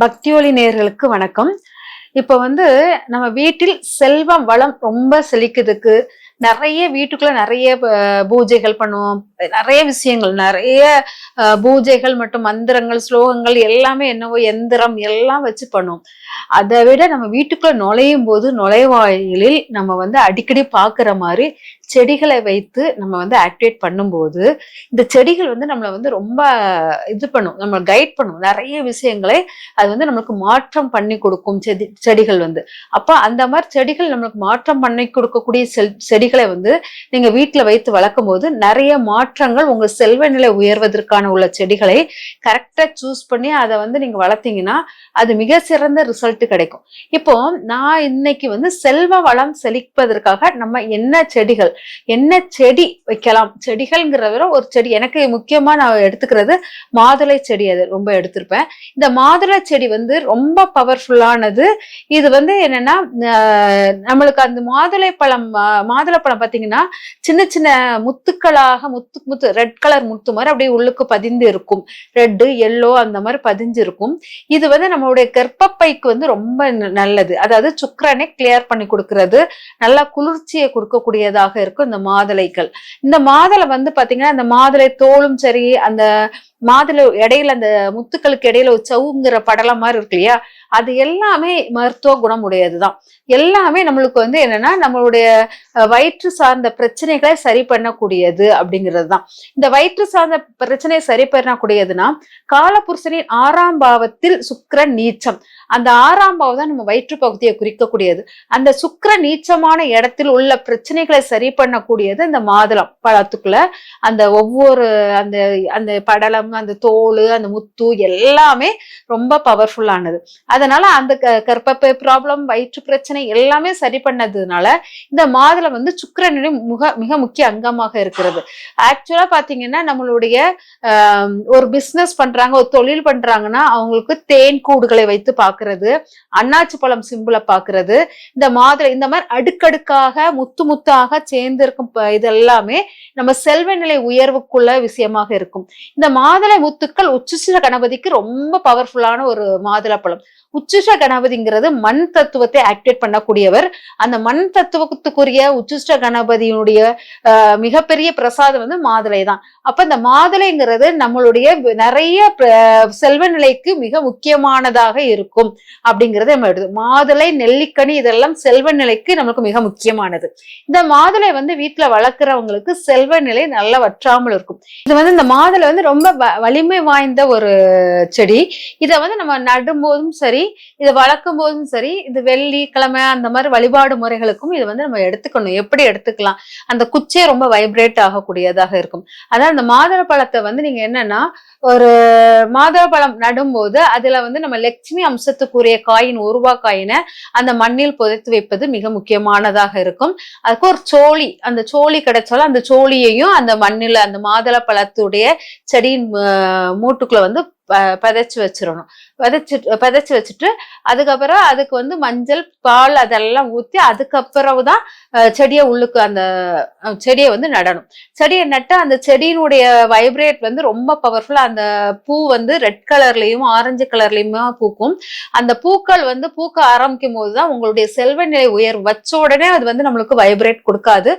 பக்தியொலி நேர்களுக்கு வணக்கம். இப்போ வந்து நம்ம வீட்டில் செல்வம் வளம் ரொம்ப செழிக்குதுக்கு நிறைய வீட்டுக்குள்ள நிறைய பூஜைகள் பண்ணுவோம். நிறைய விஷயங்கள் நிறைய பூஜைகள் மற்றும் மந்திரங்கள் ஸ்லோகங்கள் எல்லாமே என்னவோ எந்திரம் எல்லாம் வச்சு பண்ணுவோம் அதை விட நம்ம வீட்டுக்குள்ள நுழையும் போது நுழைவாயிலில் நம்ம வந்து அடிக்கடி பார்க்குற மாதிரி செடிகளை வைத்து நம்ம வந்து ஆக்டிவேட் பண்ணும்போது இந்த செடிகள் வந்து நம்மளை வந்து ரொம்ப இது பண்ணும் நம்ம கைட் பண்ணும். நிறைய விஷயங்களை அது வந்து நம்மளுக்கு மாற்றம் பண்ணி கொடுக்கும் செடி செடிகள் வந்து. அப்போ அந்த மாதிரி செடிகள் நம்மளுக்கு மாற்றம் பண்ணி கொடுக்கக்கூடிய செல் செடிகளை வந்து நீங்கள் வீட்டில் வைத்து வளர்க்கும் போது நிறைய மாற்றங்கள் உங்க செல்வ நிலை உயர்வதற்கான உள்ள செடிகளை கரெக்டா சூஸ் பண்ணி அதை வந்து நீங்க வளர்த்தீங்கன்னா அது மிக சிறந்த ரிசல்ட் கிடைக்கும். இப்போ நான் இன்னைக்கு வந்து செல்வ வளம் செழிப்பதற்காக நம்ம என்ன செடிகள் என்ன செடி வைக்கலாம்? செடிகள்ங்கிறத விட ஒரு செடி எனக்கு முக்கியமா நான் எடுத்துக்கிறது மாதுளை செடி அது ரொம்ப எடுத்திருப்பேன். இந்த மாதுளை செடி வந்து ரொம்ப பவர்ஃபுல்லானது இது வந்து என்னன்னா நம்மளுக்கு அந்த மாதுளை பழம் மாதுளை பழம் பார்த்தீங்கன்னா சின்ன சின்ன முத்துக்களாக முத்து முத்து ரெட் கலர் முத்து மாதிரி அப்படியே உள்ளுக்கு பதிந்து இருக்கும். ரெட்டு எல்லோ அந்த மாதிரி பதிஞ்சு இருக்கும். இது வந்து நம்மளுடைய கர்ப்பப்பைக்கு வந்து ரொம்ப ந- நல்லது. அதாவது சுக்கரனை கிளியர் பண்ணி கொடுக்கறது. நல்லா குளிர்ச்சியை கொடுக்கக்கூடியதாக இருக்கும் இந்த மாதுளைகள் இந்த மாதுளை வந்து பாத்தீங்கன்னா இந்த மாதுளை தோலும் சரி அந்த மாதுளை இடையில அந்த முத்துக்களுக்கு இடையில ஒரு சவுங்கிற படலம் மாதிரி இருக்கு இல்லையா? அது எல்லாமே மருத்துவ குணம் உடையதுதான் எல்லாமே நம்மளுக்கு வந்து என்னன்னா நம்மளுடைய வயிற்று சார்ந்த பிரச்சனைகளை சரி பண்ணக்கூடியது அப்படிங்கிறது தான் இந்த வயிற்று சார்ந்த பிரச்சனையை சரி பண்ணக்கூடியதுன்னா காலபுருஷனின் ஆறாம் பாவத்தில் சுக்கரன் நீச்சம். அந்த ஆறாம் பாவம் தான் நம்ம வயிற்று பகுதியை குறிக்கக்கூடியது. அந்த சுக்கிர நீச்சமான இடத்தில் உள்ள பிரச்சனைகளை சரி பண்ணக்கூடியது இந்த மாதுளம் பழத்துக்குள்ள. அந்த ஒவ்வொரு அந்த அந்த படலம் அந்த தோல் அந்த முத்து எல்லாமே ரொம்ப பவர்ஃபுல்லானது அதனால அந்த க- ப்ராப்ளம் வயிற்று பிரச்சனை எல்லாமே சரி பண்ணதுனால இந்த மாதுளம் வந்து சுக்கிரனுடைய முக மிக முக்கிய அங்கமாக இருக்கிறது. ஆக்சுவலா பாத்தீங்கன்னா நம்மளுடைய ஒரு பிசினஸ் பண்றாங்க ஒரு தொழில் பண்றாங்கன்னா அவங்களுக்கு தேன் கூடுகளை வைத்து பாக்குறது அன்னாச்சி பழம் சிம்பிளை பாக்குறது இந்த மாதுளை இந்த மாதிரி அடுக்கடுக்காக முத்து முத்தாக சேர்ந்திருக்கும் ப- இது எல்லாமே நம்ம செல்வ நிலை உயர்வுக்குள்ள விஷயமாக இருக்கும். இந்த மாதுளை முத்துக்கள் உச்சிஷ்ட கணபதிக்கு ரொம்ப பவர்ஃபுல்லான ஒரு மாதுளை பழம். உச்சிஷ்ட கணபதிங்கிறது மண் தத்துவத்தை ஆக்டிவேட் பண்ணக்கூடியவர். அந்த மண் தத்துவத்துக்குரிய உச்சிஷ்ட கணபதியினுடைய மிகப்பெரிய பிரசாதம் வந்து மாதுளை தான் அப்ப இந்த மாதுளைங்கிறது நம்மளுடைய நிறைய செல்வ நிலைக்கு மிக முக்கியமானதாக இருக்கும் அப்படிங்கறத நம்ம எடுத்து மாதுளை நெல்லிக்கனி இதெல்லாம் செல்வ நிலைக்கு நமக்கு மிக முக்கியமானது. இந்த மாதுளை வந்து வீட்டுல வளர்க்குறவங்களுக்கு செல்வ நிலை நல்லா வற்றாமல் இருக்கும். இது வந்து இந்த மாதுளை வந்து ரொம்ப வ- வலிமை வாய்ந்த ஒரு செடி. இதை வந்து நம்ம நடும்போதும் சரி இதை வளர்க்கும் போதும் சரி இது வெள்ளி கிழமை அந்த மாதிரி வழிபாடு முறைகளுக்கும் இது வந்து நம்ம எடுத்துக்கணும். எப்படி எடுத்துக்கலாம்? அந்த குச்சே ரொம்ப வைப்ரேட் ஆகக்கூடியதாக இருக்கும். அதான் அந்த மாதுளை பழத்தை வந்து நீங்க என்னன்னா ஒரு மாதுளை பழம் நடும்போது அதுல வந்து நம்ம லட்சுமி அம்சத்துக்குரிய காயின் ஒரு காயினை அந்த மண்ணில் புதைத்து வைப்பது மிக முக்கியமானதாக இருக்கும். அதுக்கு ஒரு சோழி அந்த சோழி கிடைச்சாலும் அந்த சோழியையும் அந்த மண்ணில் அந்த மாதுளை பழத்துடைய செடியின் மூட்டுக்குள்ள வந்து பதைச்சு வச்சிடணும் விதைச்சு பதைச்சு வச்சுட்டு அதுக்கப்புறம் அதுக்கு வந்து மஞ்சள் பால் அதெல்லாம் ஊற்றி அதுக்கப்புறம் தான் செடியை உள்ளுக்கு அந்த செடியை வந்து நடணும். செடியை நட்டு அந்த செடியினுடைய வைப்ரேட் வந்து ரொம்ப பவர்ஃபுல்லாக அந்த பூ வந்து ரெட் கலர்லேயும் ஆரஞ்சு கலர்லயுமா பூக்கும். அந்த பூக்கள் வந்து பூக்க ஆரம்பிக்கும் போது தான் உங்களுடைய செல்வ நிலை உயர் வச்ச உடனே அது வந்து நம்மளுக்கு வைப்ரேட் கொடுக்காது.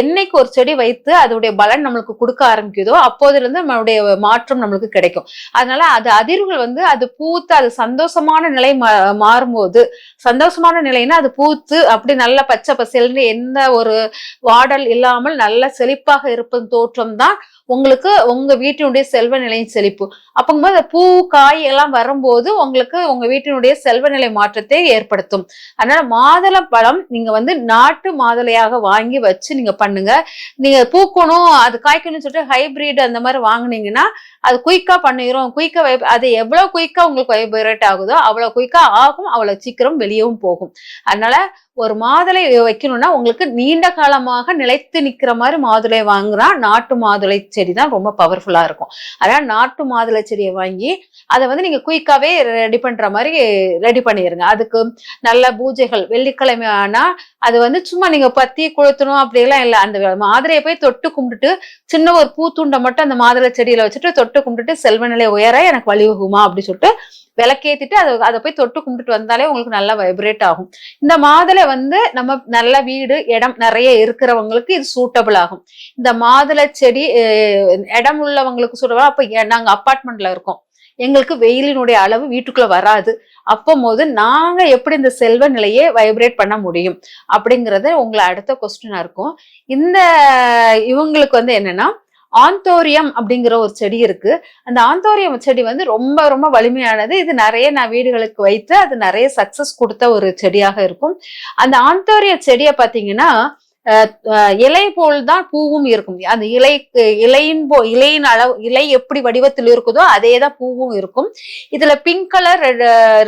என்னைக்கு ஒரு செடி வைத்து அதோடைய பலன் நம்மளுக்கு கொடுக்க ஆரம்பிக்குதோ அப்போதுலேருந்து நம்மளுடைய மாற்றம் நம்மளுக்கு கிடைக்கும். அதனால அது அதிர்வுகள் வந்து அது பூத்து அது சந்தோஷமான நிலை மா- மாறும்போது சந்தோஷமான நிலைன்னா அது பூத்து அப்படி நல்ல பச்சை பசேல்னு எந்த ஒரு வாடல் இல்லாமல் நல்ல செழிப்பாக இருப்பது தோற்றம் தான் உங்களுக்கு உங்க வீட்டினுடைய செல்வ நிலையின் செழிப்பு. அப்பங்கும்போது பூ காய் எல்லாம் வரும்போது உங்களுக்கு உங்க வீட்டினுடைய செல்வ நிலை மாற்றத்தை ஏற்படுத்தும். அதனால மாதுளை பழம் நீங்க வந்து நாட்டு மாதுளையாக வாங்கி வச்சு நீங்க பண்ணுங்க. நீங்க பூக்கணும் அது காய்க்கணும்னு சொல்லிட்டு ஹைபிரிட் அந்த மாதிரி வாங்கினீங்கன்னா அது குயிக்கா பண்ணிரும். குயிக்கா அது எவ்வளவு குயிக்கா உங்களுக்கு வைப்ரேட் ஆகுதோ அவ்வளவு குயிக்கா ஆகும் அவ்வளவு சீக்கிரம் வெளியவும் போகும். அதனால ஒரு மாதுளை வைக்கணும்னா உங்களுக்கு நீண்ட காலமாக நிலைத்து நிற்கிற மாதிரி மாதுளை வாங்குனா நாட்டு மாதுளை செடி தான் ரொம்ப பவர்ஃபுல்லாக இருக்கும். அதனால் நாட்டு மாதுளை செடியை வாங்கி அதை வந்து நீங்கள் குயிக்காகவே ரெடி பண்ணுற மாதிரி ரெடி பண்ணிடுங்க அதுக்கு நல்ல பூஜைகள் வெள்ளிக்கிழமை ஆனால் அது வந்து சும்மா நீங்கள் பத்தி கொளுத்தணும் அப்படியெல்லாம் இல்லை. அந்த மாதுளையை போய் தொட்டு கும்பிட்டுட்டு சின்ன ஒரு பூத்துண்டை மட்டும் அந்த மாதுளை செடியில் வச்சுட்டு தொட்டு கும்பிட்டுட்டு செல்வநிலை உயர எனக்கு வழிவகுமா அப்படின்னு சொல்லிட்டு விளக்கேத்திட்டு அதை அதை போய் தொட்டு கும்பிட்டுட்டு வந்தாலே உங்களுக்கு நல்லா வைப்ரேட் ஆகும். இந்த மாதுளை வந்து நம்ம நல்ல வீடு இடம் நிறைய இருக்கிறவங்களுக்கு இது சூட்டபிள் ஆகும். இந்த மாதுளை செடி இடம் உள்ளவங்களுக்கு சூட்டபிள் அப்ப நாங்கள் நாங்க அப்பார்ட்மெண்ட்ல இருக்கோம். எங்களுக்கு வெயிலினுடைய அளவு வீட்டுக்குள்ள வராது. அப்போ நாங்க எப்படி இந்த செல்வ நிலையை வைப்ரேட் பண்ண முடியும்? அப்படிங்கறது உங்களை அடுத்த கொஸ்டினா இருக்கும். இந்த இவங்களுக்கு வந்து என்னன்னா ஆந்தோரியம் அப்படிங்கிற ஒரு செடி இருக்கு. அந்த ஆந்தோரியம் செடி வந்து ரொம்ப ரொம்ப வலிமையானது. இது நிறைய நான் வீடுகளுக்கு வைத்து அது நிறைய சக்சஸ் கொடுத்த ஒரு செடியாக இருக்கும். அந்த ஆந்தோரிய செடியை பார்த்தீங்கன்னா இலை போல் தான் பூவும் இருக்கும். அந்த இலை இலையின் போ இலையின் அளவு இலை எப்படி வடிவத்தில் இருக்குதோ அதே தான் பூவும் இருக்கும். இதுல பிங்க் கலர்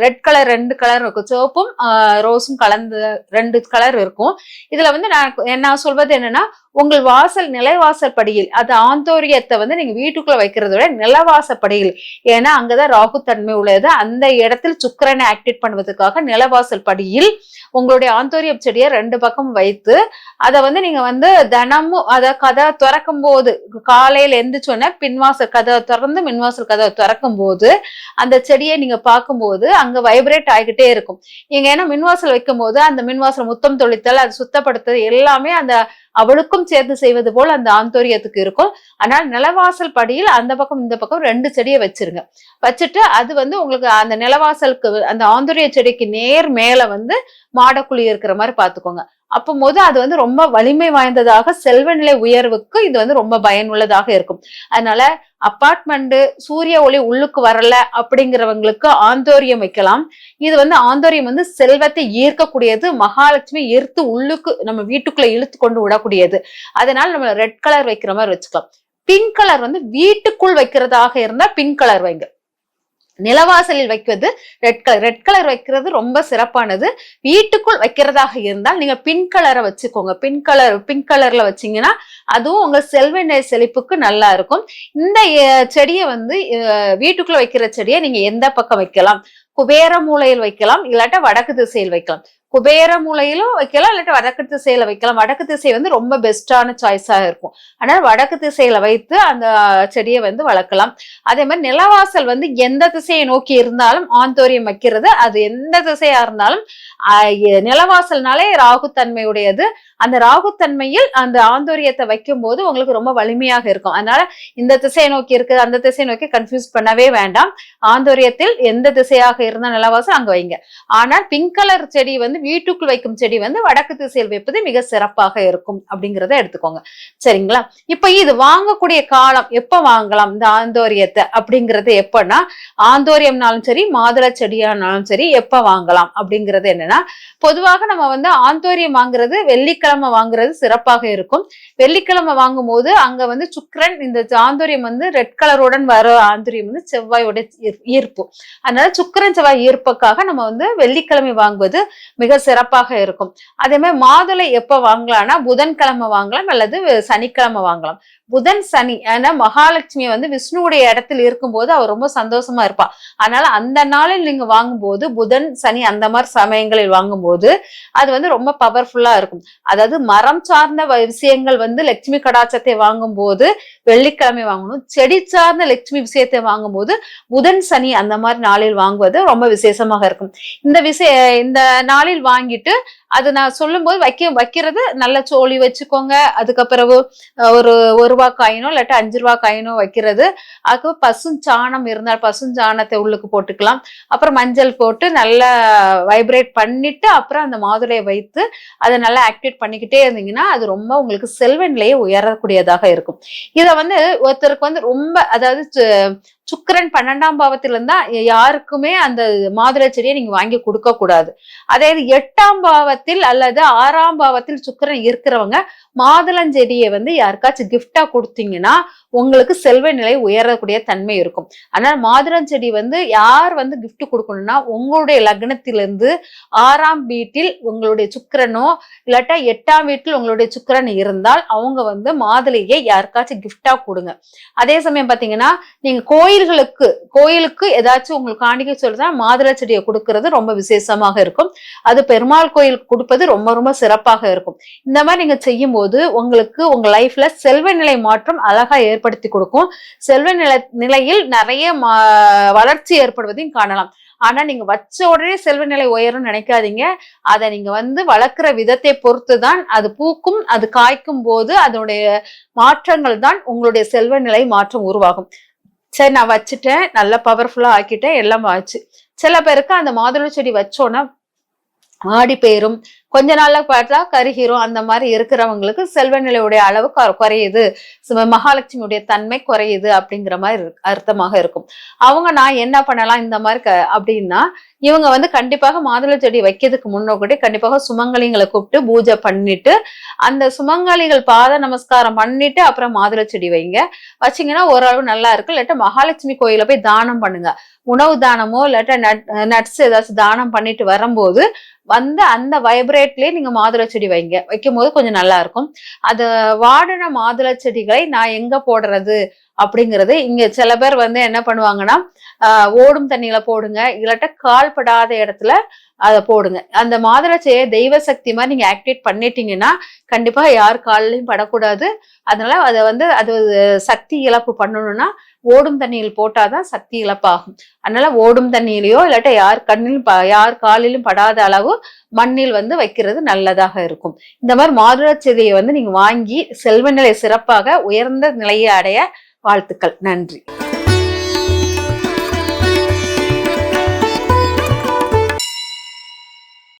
ரெட் கலர் ரெண்டு கலர் இருக்கும். சிவப்பும் ரோஸும் கலந்து ரெண்டு கலர் இருக்கும். இதுல வந்து நான் நான் சொல்வது என்னன்னா உங்கள் வாசல் நிலவாசல் படியில் அது ஆந்தோரியத்தை வந்து நீங்க வீட்டுக்குள்ள வைக்கிறத விட நிலவாசல் படியில். ஏன்னா அங்கதான் ராகு தன்மை உள்ளது. அந்த இடத்தில் சுக்கரனை ஆக்டிவேட் பண்ணுவதற்காக நிலவாசல் படியில் உங்களுடைய ஆந்தோரியம் செடியை ரெண்டு பக்கம் வைத்து அதை வந்து நீங்க வந்து தினமும் அதை கதை திறக்கும் போது காலையில எந்திரிச்சோன்னா பின்வாசல் கதை திறந்து மின்வாசல் கதை திறக்கும் போது அந்த செடியை நீங்க பார்க்கும்போது அங்க வைப்ரேட் ஆகிக்கிட்டே இருக்கும். நீங்க ஏன்னா மின்வாசல் வைக்கும் போது அந்த மின்வாசல் முத்தம் தொளித்தல் அது சுத்தப்படுத்துறது எல்லாமே அந்த அவளுக்கும் சேர்ந்து செய்வது போல் அந்த ஆந்தோரியத்துக்கு இருக்கும். ஆனால் நிலவாசல் படியில் அந்த பக்கம் இந்த பக்கம் ரெண்டு செடியை வச்சிருங்க. வச்சுட்டு அது வந்து உங்களுக்கு அந்த நிலவாசலுக்கு அந்த ஆந்தோரிய செடிக்கு நேர் மேல வந்து மாடக்குழி இருக்கிற மாதிரி பாத்துக்கோங்க அப்போ போது அது வந்து ரொம்ப வலிமை வாய்ந்ததாக செல்வநிலை உயர்வுக்கு இது வந்து ரொம்ப பயனுள்ளதாக இருக்கும். அதனால அப்பார்ட்மெண்ட் சூரிய ஒளி உள்ளுக்கு வரல அப்படிங்கிறவங்களுக்கு ஆந்தோரியம் வைக்கலாம். இது வந்து ஆந்தோரியம் வந்து செல்வத்தை ஈர்க்கக்கூடியது மகாலட்சுமி ஈர்த்து உள்ளுக்கு நம்ம வீட்டுக்குள்ள இழுத்து கொண்டு விடக்கூடியது. அதனால நம்ம ரெட் கலர் வைக்கிற மாதிரி வச்சுக்கலாம். பிங்க் கலர் வந்து வீட்டுக்குள் வைக்கிறதாக இருந்தா பிங்க் கலர் வைங்க. நிலவாசலில் வைக்கிறது ரெட் கலர் ரெட் கலர் வைக்கிறது ரொம்ப சிறப்பானது. வீட்டுக்குள் வைக்கிறதாக இருந்தால் நீங்க பிங்க் கலரை வச்சுக்கோங்க. பிங்க் கலர் பிங்க் கலர்ல வச்சீங்கன்னா அதுவும் உங்க செல்வநிலை செழிப்புக்கு நல்லா இருக்கும். இந்த செடியை வந்து வீட்டுக்குள்ள வைக்கிற செடியை நீங்க எந்த பக்கம் வைக்கலாம்? குபேர மூலையில் வைக்கலாம் இல்லாட்ட வடக்கு திசையில் வைக்கலாம். குபேர மூலையிலும் வைக்கலாம் இல்லாட்ட வடக்கு திசையில வைக்கலாம். வடக்கு திசை வந்து ரொம்ப பெஸ்டான சாய்ஸாக இருக்கும். ஆனால் வடக்கு திசையில வைத்து அந்த செடியை வந்து வளர்க்கலாம். அதே மாதிரி நிலவாசல் வந்து எந்த திசையை நோக்கி இருந்தாலும் ஆந்தோரியம் வைக்கிறது. அது எந்த திசையா இருந்தாலும் நிலவாசல்னாலே ராகுத்தன்மையுடையது. அந்த ராகுத்தன்மையில் அந்த ஆந்தோரியத்தை வைக்கும் போது உங்களுக்கு ரொம்ப வலிமையாக இருக்கும். அதனால இந்த திசையை நோக்கி இருக்குது அந்த திசையை நோக்கி கன்ஃபியூஸ் பண்ணவே வேண்டாம். ஆந்தோரியத்தில் எந்த திசையாக இருந்தால் நிலவாசல் அங்க வைங்க. ஆனால் பிங்க் கலர் செடி வந்து வீட்டுக்குள் வைக்கும் செடி வந்து வடக்கு திசையில் வைப்பது மிக சிறப்பாக இருக்கும் அப்படிங்கிறத எடுத்துக்கோங்க. சரிங்களா? இப்போ இது வாங்கக்கூடிய காலம் எப்ப வாங்கலாம்? இந்த ஆந்தோரியத்தை அப்படிங்கிறது எப்போன்னா ஆந்தோரியம்னாலும் சரி மாதுளை செடியானாலும் சரி எப்ப வாங்கலாம்? அப்படிங்கிறது என்னன்னா பொதுவாக நம்ம வந்து ஆந்தோரியம் வாங்குறது வெள்ளிக்கிழமை வாங்குறது சிறப்பாக இருக்கும். வெள்ளிக்கிழமை வாங்கும்போது அங்க வந்து சுக்கரன் இந்த ஆந்தோரியம் வந்து ரெட் கலருடன் வர ஆந்தோரியம் வந்து செவ்வாயோட ஈர்ப்பு. அதனால சுக்கிரன் செவ்வாய் ஈர்ப்புக்காக நம்ம வந்து வெள்ளிக்கிழமை வாங்குவது மிக சிறப்பாக இருக்கும். அதே மாதிரி மாதுளை எப்போ வாங்கலாம்னா புதன்கிழமை வாங்கலாம் அல்லது சனிக்கிழமை வாங்கலாம். புதன் சனி ஏன்னா மகாலட்சுமி வந்து விஷ்ணுவுடைய இடத்தில் இருக்கும்போது அவர் ரொம்ப சந்தோஷமா இருப்பா. அதனால அந்த நாளில் நீங்க வாங்கும்போது புதன் சனி அந்த மாதிரி சமயங்களில் வாங்கும்போது அது வந்து ரொம்ப பவர்ஃபுல்லா இருக்கும். அதாவது மரம் சார்ந்த வ- விஷயங்கள் வந்து லட்சுமி கடாச்சத்தை வாங்கும்போது வெள்ளிக்கிழமை வாங்கணும். செடி சார்ந்த லட்சுமி விஷயத்தை வாங்கும்போது புதன் சனி அந்த மாதிரி நாளில் வாங்குவது ரொம்ப விசேஷமாக இருக்கும். இந்த விசே இந்த நாளில் வாங்கிட்டு அது நான் சொல்லும்போது வைக்க வைக்கிறது நல்ல சோழி வச்சுக்கோங்க. அதுக்கப்புறம் ஒரு ஒரு ரூபா காயினோ இல்லாட்டி அஞ்சு ரூபா காயினோ வைக்கிறது. அதுக்கு பசுஞ்சாணம் இருந்தால் பசுஞ்சாணத்தை உள்ளுக்கு போட்டுக்கலாம். அப்புறம் மஞ்சள் போட்டு நல்லா வைப்ரேட் பண்ணிட்டு அப்புறம் அந்த மாதுளையை வைத்து அதை நல்லா ஆக்டிவேட் பண்ணிக்கிட்டே இருந்தீங்கன்னா அது ரொம்ப உங்களுக்கு செல்வ நிலையை உயரக்கூடியதாக இருக்கும். இதை வந்து ஒருத்தருக்கு வந்து ரொம்ப அதாவது சுக்கிரன் பன்னெண்டாம் பாவத்தில் இருந்தா யாருக்குமே அந்த மாதுளை செடியை நீங்க வாங்கி கொடுக்க கூடாது. அதே எட்டாம் பாவத்தில் அல்லது ஆறாம் பாவத்தில் சுக்கிரன் இருக்கிறவங்க மாதுளஞ்செடியை வந்து யாருக்காச்சும் கிஃப்டா கொடுத்தீங்கன்னா உங்களுக்கு செல்வ நிலை உயரக்கூடிய தன்மை இருக்கும். ஆனால் மாதுளஞ்செடி வந்து யார் வந்து கிஃப்ட் கொடுக்கணும்னா உங்களுடைய லக்னத்திலிருந்து ஆறாம் வீட்டில் உங்களுடைய சுக்கரனோ இல்லாட்டா எட்டாம் வீட்டில் உங்களுடைய சுக்கிரன் இருந்தால் அவங்க வந்து மாதுளையை யாருக்காச்சும் கிஃப்டா கொடுங்க. அதே சமயம் பாத்தீங்கன்னா நீங்க கோயில் கோயில்களுக்கு கோயிலுக்கு ஏதாச்சும் உங்களுக்கு காணிக்கை சொல்றதா மாதுளை செடியை கொடுக்கறது ரொம்ப விசேஷமாக இருக்கும். அது பெருமாள் கோயிலுக்கு கொடுப்பது ரொம்ப ரொம்ப சிறப்பாக இருக்கும். இந்த மாதிரி நீங்க செய்யும் போது உங்களுக்கு உங்க லைஃப்ல செல்வ நிலை மாற்றம் அழகா ஏற்படுத்தி கொடுக்கும். செல்வ நிலை நிலையில் நிறைய வளர்ச்சி ஏற்படுவதையும் காணலாம். ஆனா நீங்க வச்ச உடனே செல்வ நிலை உயரும்னு நினைக்காதீங்க. அதை நீங்க வந்து வளர்க்குற விதத்தை பொறுத்து தான் அது பூக்கும் அது காய்க்கும் போது அதனுடைய மாற்றங்கள் தான் உங்களுடைய செல்வ நிலை மாற்றம் உருவாகும். சரி நான் வச்சுட்டேன். நல்லா பவர்ஃபுல்லா ஆக்கிட்டேன். எல்லாம் ஆச்சு. சில பேருக்கு அந்த மாதுளை செடி வச்சோன்னா ஆடி பெயரும். கொஞ்ச நாள்ல பார்த்தா கருகிரும் அந்த மாதிரி இருக்கிறவங்களுக்கு செல்வ நிலையுடைய அளவு குறையுது. மகாலட்சுமியுடைய தன்மை குறையுது அப்படிங்கிற மாதிரி அர்த்தமாக இருக்கும். அவங்க நான் என்ன பண்ணலாம் இந்த மாதிரி க- அப்படின்னா இவங்க வந்து கண்டிப்பாக மாதுளை செடி வைக்கிறதுக்கு முன்னோக்கிட்டே கண்டிப்பாக சுமங்கலிங்களை கூப்பிட்டு பூஜை பண்ணிட்டு அந்த சுமங்கலிகள் பாத நமஸ்காரம் பண்ணிட்டு அப்புறம் மாதுளை செடி வைங்க. வச்சீங்கன்னா ஓரளவு நல்லா இருக்கு இல்லாட்டா மகாலட்சுமி கோயில போய் தானம் பண்ணுங்க. உணவு தானமோ இல்லாட்டா நட்ஸ் ஏதாச்சும் தானம் பண்ணிட்டு வரும்போது வந்து அந்த வைப்ரேட்லயே நீங்க மாதுளை செடி வைங்க. வைக்கும் போது கொஞ்சம் நல்லா இருக்கும். அது வாடின மாதுளை செடிகளை நான் எங்க போடுறது அப்படிங்கிறது இங்க சில பேர் வந்து என்ன பண்ணுவாங்கன்னா ஆஹ் ஓடும் தண்ணியில போடுங்க. இல்லாட்ட கால்படாத இடத்துல அதை போடுங்க. அந்த மாதுளை தெய்வ சக்தி மாதிரி நீங்க ஆக்டிவேட் பண்ணிட்டீங்கன்னா கண்டிப்பா யார் கால்லையும் படக்கூடாது. அதனால அதை வந்து அது சக்தி இழப்பு பண்ணணும்னா ஓடும் தண்ணியில் போட்டாதான் சக்தி இழப்பாகும். அதனால ஓடும் தண்ணியிலையோ இல்லாட்டா யார் கண்ணிலும் ப- யார் காலிலும் படாத அளவு மண்ணில் வந்து வைக்கிறது நல்லதாக இருக்கும். இந்த மாதிரி மாதுளை செடியை வந்து நீங்க வாங்கி செல்வ நிலை சிறப்பாக உயர்ந்த நிலையை அடைய வாழ்த்துக்கள். நன்றி.